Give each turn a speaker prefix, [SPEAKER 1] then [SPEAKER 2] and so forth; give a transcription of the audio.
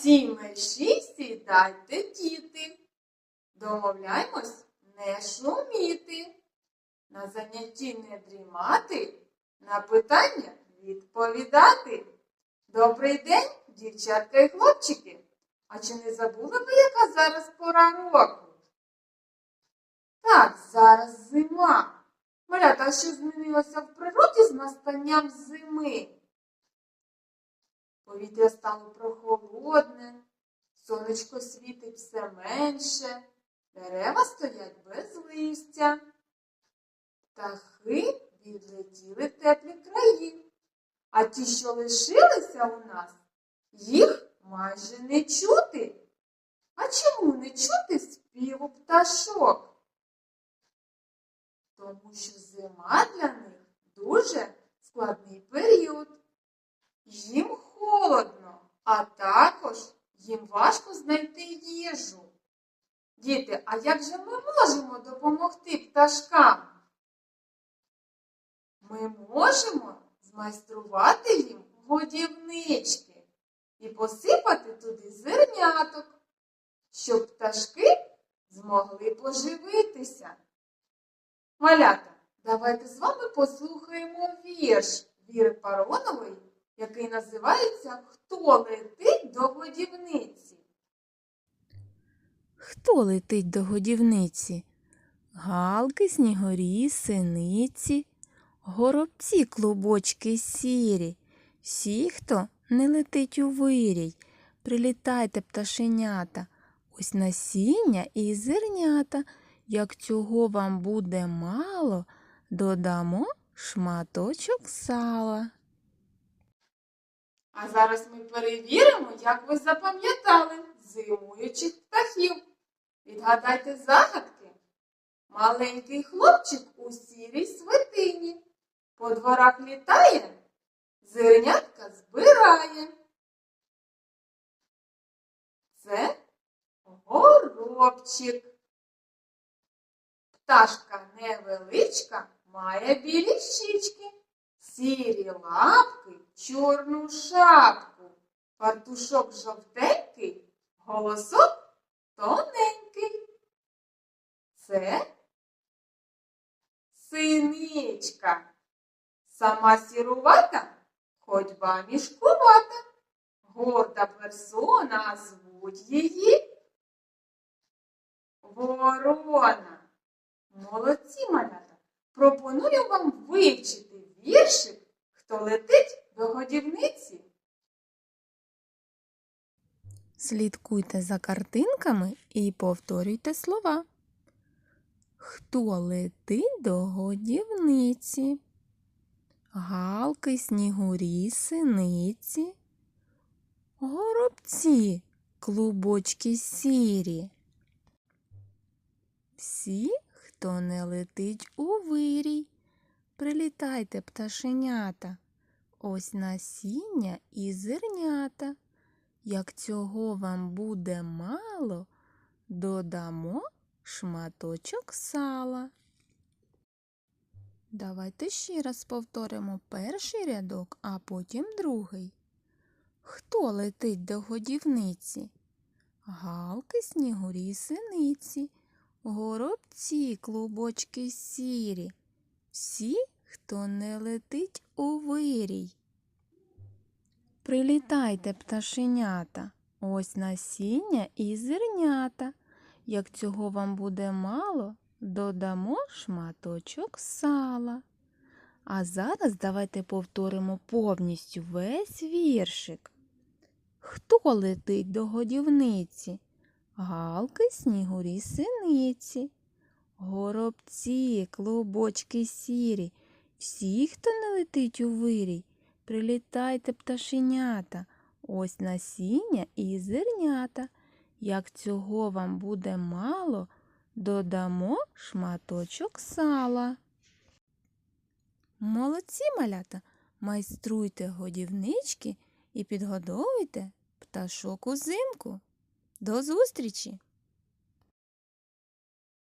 [SPEAKER 1] Всі мерщі сідайте, діти. Домовляємось не шуміти. На занятті не дрімати, на питання відповідати. Добрий день, дівчатка і хлопчики. А чи не забули ви, яка зараз пора року? Так, зараз зима. Малята, що змінилося в природі з настанням зими? Повітря стало прохолодне, сонечко світить все менше, дерева стоять без листя. Птахи відлетіли в теплі краї, а ті, що лишилися у нас, їх майже не чути. А чому не чути співу пташок? Тому що зима для них дуже складний період. Їм холодно, а також їм важко знайти їжу. Діти, а як же ми можемо допомогти пташкам? Ми можемо змайструвати їм годівнички і посипати туди зерняток, щоб пташки змогли поживитися. Малята, давайте з вами послухаємо вірш Віри Паронової, який називається Хто летить до годівниці.
[SPEAKER 2] Хто летить до годівниці? Галки, снігорі, синиці, горобці, клубочки сірі. Всі, хто не летить у вирій, прилітайте, пташенята, ось насіння і зернята. Як цього вам буде мало, додамо шматочок сала.
[SPEAKER 1] А зараз ми перевіримо, як ви запам'ятали зимуючих птахів. Відгадайте загадки. Маленький хлопчик у сірій свитині. По дворах літає, зернятка збирає. Це горобчик. Пташка невеличка має білі щічки, сірі лапки, чорну шапку, фартушок жовтенький, голосок тоненький. Це синичка. Сама сірувата, ходьба мішкувата. Горда персона, звуть її Ворона. Молодці, малята! Пропоную вам вивчити віршик, хто летить до годівниці.
[SPEAKER 2] Слідкуйте за картинками і повторюйте слова. Хто летить до годівниці? Галки, снігурі, синиці, горобці, клубочки сірі. Всі, хто не летить у вирій, прилітайте, пташенята, ось насіння і зернята. Як цього вам буде мало, додамо шматочок сала. Давайте ще раз повторимо перший рядок, а потім другий. Хто летить до годівниці? Галки, снігурі, синиці, горобці, клубочки сірі. Всі, хто не летить у вирій. Прилітайте, пташенята, ось насіння і зернята. Як цього вам буде мало, додамо шматочок сала. А зараз давайте повторимо повністю весь віршик. Хто летить до годівниці? Галки, снігурі, синиці, горобці, клубочки сірі. Всі, хто не летить у вирій, Прилітайте, пташенята, ось насіння і зернята. Як цього вам буде мало, додамо шматочок сала. Молодці малята, майструйте годівнички і підгодовуйте пташок узимку. До зустрічі!